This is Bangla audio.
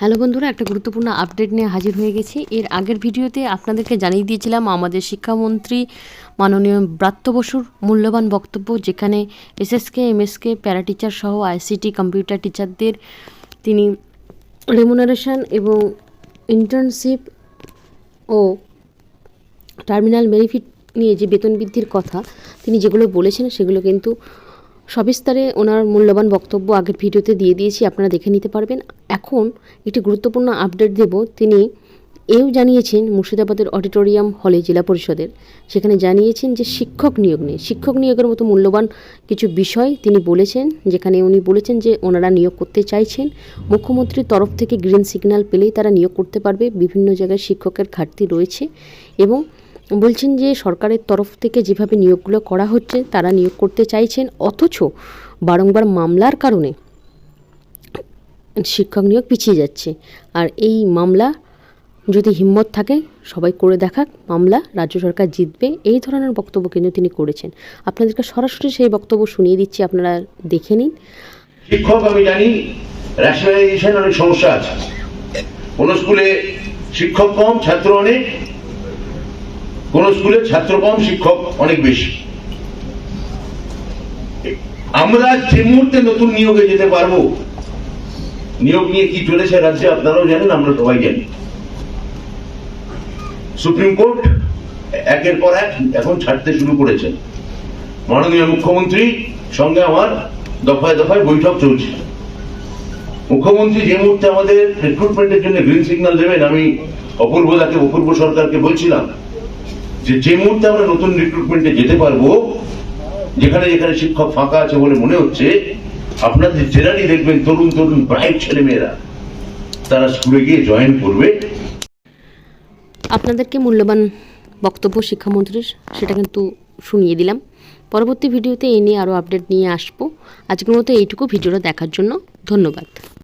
হ্যালো বন্ধুরা, একটা গুরুত্বপূর্ণ আপডেট নিয়ে হাজির হয়ে গেছি। এর আগের ভিডিওতে আপনাদেরকে জানিয়ে দিয়েছিলাম, আমাদের শিক্ষামন্ত্রী মাননীয় ব্রাত্য বসুর মূল্যবান বক্তব্য, যেখানে এসএসকে এমএসকে প্যারা টিচার সহ আইসিটি কম্পিউটার টিচারদের তিনি রেমুনারেশন এবং ইন্টার্নশিপ ও টার্মিনাল বেনিফিট নিয়ে যে বেতন বৃদ্ধির কথা তিনি যেগুলো বলেছেন, সেগুলো কিন্তু সবিস্তারে ওনার মূল্যবান বক্তব্য আগের ভিডিওতে দিয়ে দিয়েছি, আপনারা দেখে নিতে পারবেন। এখন একটি গুরুত্বপূর্ণ আপডেট দেব। তিনি এও জানিয়েছেন, মুর্শিদাবাদের অডিটোরিয়াম হলে জেলা পরিষদের, সেখানে জানিয়েছেন যে শিক্ষক নিয়োগ নিয়ে শিক্ষক নিয়োগের মতো মূল্যবান কিছু বিষয় তিনি বলেছেন, যেখানে উনি বলেছেন যে ওনারা নিয়োগ করতে চাইছেন। মুখ্যমন্ত্রীর তরফ থেকে গ্রিন সিগন্যাল পেলেই তারা নিয়োগ করতে পারবে। বিভিন্ন জায়গায় শিক্ষকের ঘাটতি রয়েছে এবং বলছেন যে সরকারের তরফ থেকে যেভাবে নিয়োগগুলো করা হচ্ছে, তারা নিয়োগ করতে চাইছেন, অথচ বারংবার মামলার কারণে শিক্ষক নিয়োগ পিছিয়ে যাচ্ছে। আর এই মামলা যদি হিম্মত থাকে, সবাই করে দেখাক, মামলা রাজ্য সরকার জিতবে, এই ধরনের বক্তব্য কিন্তু তিনি করেছেন। আপনাদেরকে সরাসরি সেই বক্তব্য শুনিয়ে দিচ্ছি, আপনারা দেখে নিন। শিক্ষক, আমি জানি রেশনালাইজেশন অনেক সমস্যা আছে। কোন স্কুলে শিক্ষক কম, ছাত্র অনেক কোন স্কুলে ছাত্র কম শিক্ষক অনেক বেশি। আমরা যে মুহূর্তে নতুন নিয়োগে যেতে পারব, নিয়োগ নিয়ে কি চলেছে রাজ্যে আপনারাও জানেন, আমরা সবাই জানি। সুপ্রিম কোর্ট একের পর এক এখন ছাড়তে শুরু করেছেন মাননীয় মুখ্যমন্ত্রী সঙ্গে আমার দফায় দফায় বৈঠক চলছে। মুখ্যমন্ত্রী যে মুহূর্তে আমাদের রিক্রুটমেন্টের জন্য গ্রিন সিগন্যাল দেবেন, আমি অপূর্ব দাকে অপূর্ব সরকারকে বলছিলাম যে মুহূর্তে আমরা নতুন রিক্রুটমেন্টে যেতে পারব, যেখানে যেখানে শিক্ষক ফাঁকা আছে বলে মনে হচ্ছে, আপনাদের জেলারই দেখবেন তরুণ তরুণ ব্রাইট ছেলে মেয়েরা তারা স্কুলে গিয়ে জয়েন করবে। আপনাদেরকে মূল্যবান বক্তব্য শিক্ষামন্ত্রীর, সেটা কিন্তু শুনিয়ে দিলাম। পরবর্তী ভিডিওতে এ নিয়ে আরও আপডেট নিয়ে আসব। আজকের মতো এইটুকু ভিডিওটা দেখার জন্য ধন্যবাদ।